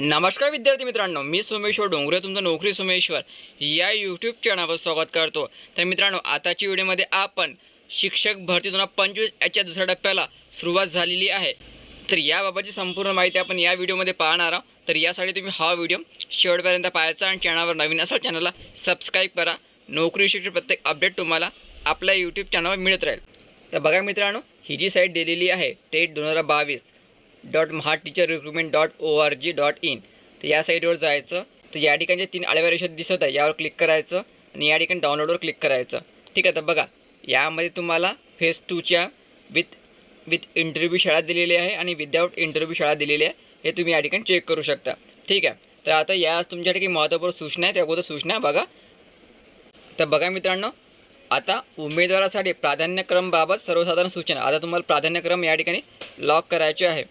नमस्कार विद्यार्थी मित्रांनो मी सोमेश्वर डोंगरे तुमचं नोकरी सोमेश्वर. या यूट्यूब चॅनलवर स्वागत करतो. तर मित्रांनो आताच्या व्हिडिओमध्ये आपण शिक्षक भरती दोन पंचवीस याच्या दुसऱ्या टप्प्याला सुरुवात झालेली आहे. तर याबाबतची संपूर्ण माहिती आपण या व्हिडिओमध्ये पाहणार आहोत. तर यासाठी तुम्ही हा व्हिडिओ शेवटपर्यंत पाहायचा आणि चॅनलवर नवीन असा चॅनलला सबस्क्राईब करा. नोकरी शिक्षण प्रत्येक अपडेट तुम्हाला आपल्या यूट्यूब चॅनलवर मिळत राहील. तर बघा मित्रांनो ही जी साईट दिलेली आहे टेट दोन हजार बावीस. Dot Maha teacher recruitment dot O R G dot in. तर या साईटवर जायचं. तर या ठिकाणी जे तीन आडव्या रेषा दिसत आहे. यावर क्लिक करायचं आणि या ठिकाणी डाउनलोडवर क्लिक करायचं. ठीक आहे तर बघा यामध्ये तुम्हाला फेस टूच्या विथ विथ इंटरव्ह्यू शाळा दिलेली आहे आणि विदाऊट इंटरव्ह्यू शाळा दिलेली आहे. हे तुम्ही या ठिकाणी चेक करू शकता. ठीक आहे तर आता या तुमच्या ठिकाणी महत्त्वपूर्ण सूचना आहे. त्या अगोदर सूचना बघा. तर बघा मित्रांनो आता उमेदवारासाठी प्राधान्यक्रमबाबत सर्वसाधारण सूचना. आता तुम्हाला प्राधान्यक्रम या ठिकाणी लॉक करायचे आहे.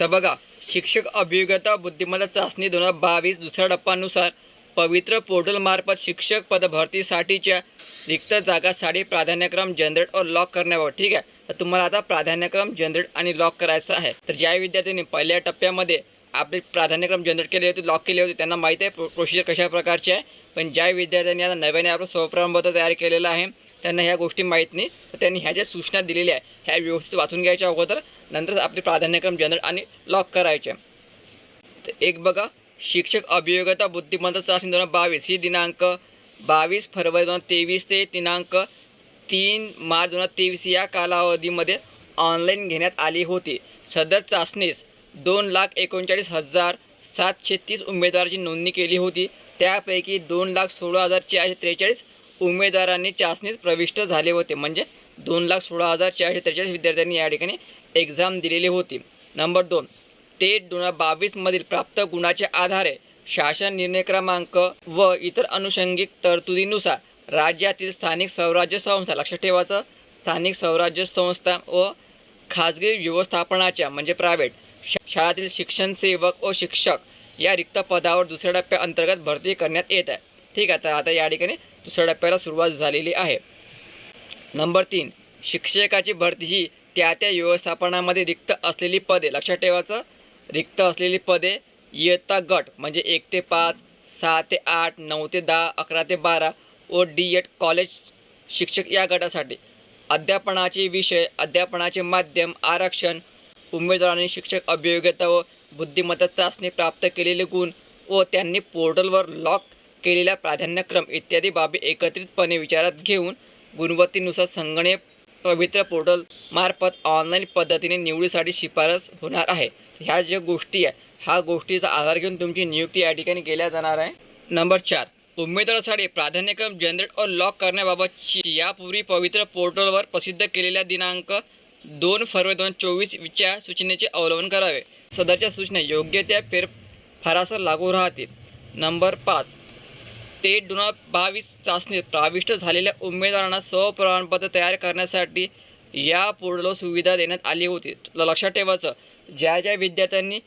तर बघा शिक्षक अभियोग्यता बुद्धिमत्ता चाचणी दोन हजार बावीस दुसऱ्या टप्प्यानुसार पवित्र पोर्टलमार्फत शिक्षक पद भरतीसाठीच्या रिक्त जागासाठी प्राधान्यक्रम जनरेट और लॉक करण्यावर. ठीक आहे? तर तुम्हाला आता प्राधान्यक्रम जनरेट आणि लॉक करायचा आहे. तर ज्या विद्यार्थ्यांनी पहिल्या टप्प्यामध्ये आपले प्राधान्यक्रम जनरेट केले होते लॉक केले होते त्यांना माहीत आहे प्रो प्रोसिजर कशा प्रकारची आहे. पण ज्या विद्यार्थ्यांनी आता नव्याने आपलं स्वप्रारंभ तयार केलेलं आहे त्यांना ह्या गोष्टी माहीत नाही. तर त्यांनी ह्या ज्या सूचना दिलेल्या आहे ह्या व्यवस्थित वाचून घ्यायच्या अगोदर नंतरच आपले प्राधान्यक्रम जनरेट आणि लॉक करायचे. तर एक बघा शिक्षक अभियोग्यता बुद्धिमत्ता चाचणी दोन हजार बावीस. ही दिनांक बावीस फरवरी दोन हजार तेवीस ते दिनांक तीन मार्च दोन हजार तेवीस या कालावधीमध्ये ऑनलाईन घेण्यात आली होती. सदर चाचणीस दोन लाख एकोणचाळीस हजार सातशे तीस उमेदवाराची नोंदणी केली होती. त्यापैकी दोन लाख सोळा हजार चारशे त्रेचाळीस उमेदवारांनी चाचणीत प्रविष्ट झाले होते. म्हणजे दोन लाख सोळा हजार चारशे त्रेचाळीस विद्यार्थ्यांनी या ठिकाणी एक्झाम दिलेली होती. नंबर दोन टेट दोन हजार बावीसमधील प्राप्त गुणाच्या आधारे शासन निर्णय क्रमांक व इतर अनुषंगिक तरतुदीनुसार राज्यातील स्थानिक स्वराज्य संस्था लक्षात ठेवायचं स्थानिक स्वराज्य संस्था व खाजगी व्यवस्थापनाच्या म्हणजे प्रायव्हेट शा शाळातील शिक्षण सेवक व शिक्षक या रिक्त पदावर दुसऱ्या टप्प्याअंतर्गत भरती करण्यात येत आहे. ठीक आहे तर आता या ठिकाणी दुसऱ्या टप्प्याला सुरुवात झालेली आहे. नंबर तीन शिक्षकाची भरती ही त्या त्या व्यवस्थापनामध्ये रिक्त असलेली पदे लक्षात ठेवायचं रिक्त असलेली पदे इयत्ता गट म्हणजे एक ते पाच सहा ते आठ नऊ ते दहा अकरा ते बारा व डी एड कॉलेज शिक्षक या गटासाठी. अध्यापनाचे विषय अध्यापनाचे माध्यम आरक्षण उमेदवारांनी शिक्षक अभियोग्यता व बुद्धिमत्ता चाचणी प्राप्त केलेले गुण व त्यांनी पोर्टलवर लॉक केलेल्या प्राधान्यक्रम इत्यादी बाबी एकत्रितपणे विचारात घेऊन गुणवत्तेनुसार संगणक पवित्र पोर्टल मार्फत ऑनलाईन पद्धतीने निवडीसाठी शिफारस होणार आहे. ह्या ज्या गोष्टी आहे ह्या गोष्टीचा आधार घेऊन तुमची नियुक्ती या ठिकाणी केल्या जाणार आहे. नंबर चार उमेदवारासाठी प्राधान्यक्रम जनरेट और लॉक करण्याबाबतची यापूर्वी पवित्र पोर्टलवर प्रसिद्ध केलेल्या दिनांक दोन फरवरी दोन हजार चोवीसच्या सूचनेचे अवलंबन करावे. सदरच्या सूचना योग्य त्या फेरफारासर लागू राहतील. नंबर पाच ते दोन हजार बावीस चाचणीत प्राविष्ट झालेल्या उमेदवारांना स्वप्रमाणपत्र तयार करण्यासाठी या पोर्टलवर सुविधा देण्यात आली होती. तुला लक्षात ठेवायचं ज्या ज्या विद्यार्थ्यांनी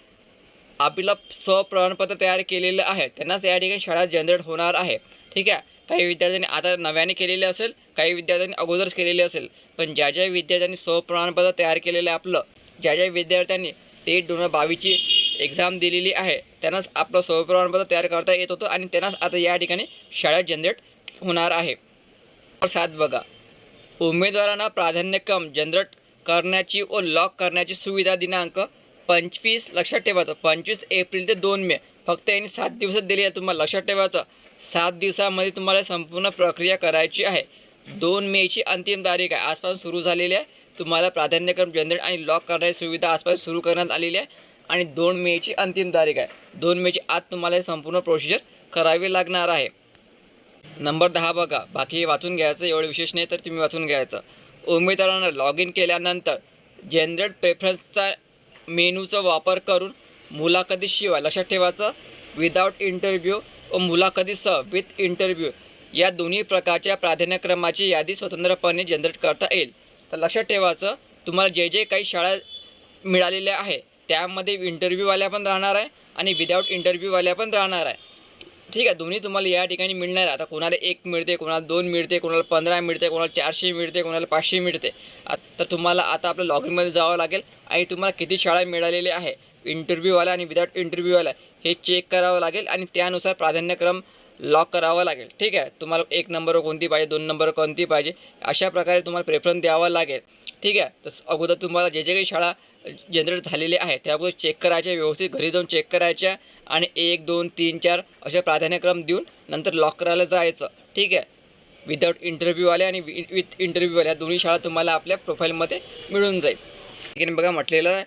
आपलं स्वप्रमाणपत्र तयार केलेलं आहे त्यांनाच या ठिकाणी शाळा जनरेट होणार आहे. ठीक आहे? काही विद्यार्थ्यांनी आता नव्याने केलेले असेल काही विद्यार्थ्यांनी अगोदरच केलेले असेल पण ज्या ज्या विद्यार्थ्यांनी स्वप्रमाणपत्र तयार केलेलं आहे आपलं ज्या ज्या विद्यार्थ्यांनी टेट दोन हजार बावीसची एक्झाम दिलेली आहे. त्यांनाच आपलं स्वप्रमाणपत्र तयार करता येत होतं आणि त्यांनाच आता या ठिकाणी शाळा जनरेट होणार आहे. सात बघा. उमेदवारांना प्राधान्यक्रम जनरेट करण्याची व लॉक करण्याची सुविधा दिनांक पंचवीस लक्षात ठेवायचं. पंचवीस एप्रिल ते दोन मे. फक्त यांनी सात दिवसात दिली आहे तुम्हाला. लक्षात ठेवायचं. सात दिवसामध्ये तुम्हाला संपूर्ण प्रक्रिया करायची आहे. दोन मेची अंतिम तारीख आहे. आजपासून सुरू झालेली आहे. तुम्हाला प्राधान्यक्रम जनरेट आणि लॉक करण्याची सुविधा आजपासून सुरू करण्यात आलेली आहे. आणि दोन मेची अंतिम तारीख आहे. दोन मेची आत तुम्हाला हे संपूर्ण प्रोसिजर करावी लागणार आहे. नंबर दहा बघा. बाकी हे वाचून घ्यायचं एवढं विशेष नाही तर तुम्ही वाचून घ्यायचं. उमेदवारांना लॉग इन केल्यानंतर जनरेट प्रेफरन्सचा मेनूचा वापर करून मुलाखतीशिवाय लक्षात ठेवायचं. विदाऊट इंटरव्ह्यू व मुलाखतीसह विथ इंटरव्ह्यू या दोन्ही प्रकारच्या प्राधान्यक्रमाची यादी स्वतंत्रपणे जनरेट करता येईल. तर लक्षात ठेवायचं तुम्हाला जे जे काही शाळा मिळालेल्या आहे त्यामध्ये इंटरव्ह्यूवाल्या पण राहणार आहे आणि विदाऊट इंटरव्ह्यूवाल्या पण राहणार आहे. ठीक आहे दोन्ही तुम्हाला या ठिकाणी मिळणार आहे. आता कोणाला एक मिळते कोणाला दोन मिळते कोणाला पंधरा मिळते कोणाला चारशे मिळते कोणाला पाचशे मिळते. आ- तर तुम्हाला आता आपल्या लॉगिनमध्ये जावं लागेल आणि तुम्हाला किती शाळा मिळालेल्या आहे. इंटरव्ह्यूवाला आणि विदाऊट इंटरव्ह्यूवाला हे चेक करावं लागेल आणि त्यानुसार प्राधान्यक्रम लॉक करावा लागेल. ठीक आहे तुम्हाला एक नंबर कोणती पाहिजे दोन नंबर कोणती पाहिजे अशा प्रकारे तुम्हाला प्रेफरन्स द्यावा लागेल. ठीक आहे तसं अगोदर तुम्हाला जे जे काही शाळा जनरेट झालेले आहे त्या अगोदर चेक करायच्या व्यवस्थित घरी जाऊन चेक करायच्या आणि एक दोन तीन चार असे प्राधान्यक्रम देऊन नंतर लॉक करायला जायचं. ठीक आहे? विदाऊट इंटरव्ह्यूवाले आणि विथ इंटरव्ह्यूवाल्या दोन्ही शाळा तुम्हाला आपल्या प्रोफाईलमध्ये मिळून जाईल. ठीक आहे बघा म्हटलेलं आहे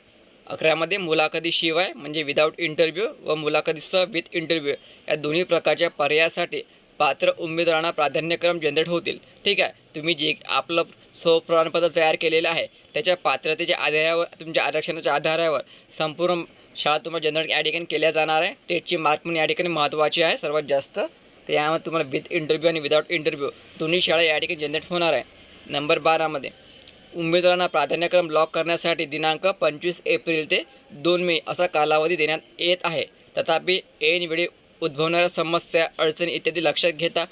अकरामध्ये मुलाखतीशिवाय म्हणजे विदाऊट इंटरव्ह्यू व मुलाखतीसह विथ इंटरव्ह्यू या दोन्ही प्रकारच्या पर्यायासाठी पात्र उमेदवारांना प्राधान्यक्रम जनरेट होतील. ठीक आहे? तुम्ही जे आपलं सो प्रमाणपत्र तयार केलेलं आहे. त्याच्या पात्रतेच्या आधारावर तुमच्या आरक्षणाच्या आधारावर संपूर्ण शाळा तुम्हाला जनरल या ठिकाणी केल्या जाणार आहे. टेटची मार्क पण या ठिकाणी महत्त्वाची आहे सर्वात जास्त. तर यामध्ये तुम्हाला विथ इंटरव्ह्यू आणि विदाऊट इंटरव्ह्यू दोन्ही शाळा या ठिकाणी जनरेट होणार आहे. नंबर बारामध्ये उमेदवारांना प्राधान्यक्रम लॉक करण्यासाठी दिनांक पंचवीस एप्रिल ते दोन मे असा कालावधी देण्यात येत आहे. तथापि ऐनवेळी उद्भवणाऱ्या समस्या अडचणी इत्यादी लक्षात घेता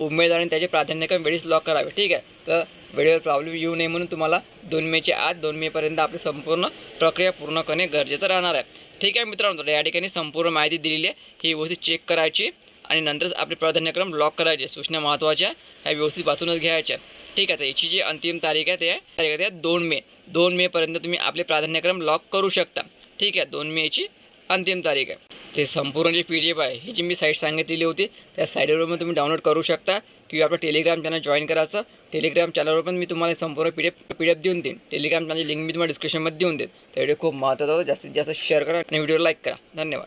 उमेदवारांनी त्याचे प्राधान्यक्रम वेळीच लॉक करावे. ठीक आहे? तर वेळेवर प्रॉब्लेम येऊ नये म्हणून तुम्हाला दोन मेच्या आत दोन मेपर्यंत आपली संपूर्ण प्रक्रिया पूर्ण करणे गरजेचं राहणार आहे. ठीक आहे मित्रांनो या ठिकाणी संपूर्ण माहिती दिलेली आहे. ही व्यवस्थित चेक करायची आणि नंतरच आपले प्राधान्यक्रम लॉक करायचे. सूचना महत्त्वाच्या ह्या व्यवस्थित वाचूनच घ्यायच्या. ठीक आहे तर याची जी अंतिम तारीख आहे ते तारीख आहे दोन मे. दोन मेपर्यंत तुम्ही आपले प्राधान्यक्रम लॉक करू शकता. ठीक आहे दोन मेची अंतिम तारीख आहे. ते संपूर्ण जे पी डी एफ आहे ही जी मी साईट सांगितलेली होती त्या साईटवरून तुम्ही डाउनलोड करू शकता. किंवा आपलं टेलिग्राम चॅनल जॉईन करायचं टेलिग्राम चॅनलवर पण मी तुम्हाला संपूर्ण P D F P D F देऊन देईन. टेलिग्राम चॅनलची लिंक मी तुम्हाला डिस्क्रिप्शनमध्ये देऊन देईन. तर व्हिडिओ खूप महत्त्वाचा होता. जास्तीत जास्त शेअर करा आणि व्हिडिओ लाईक करा. धन्यवाद.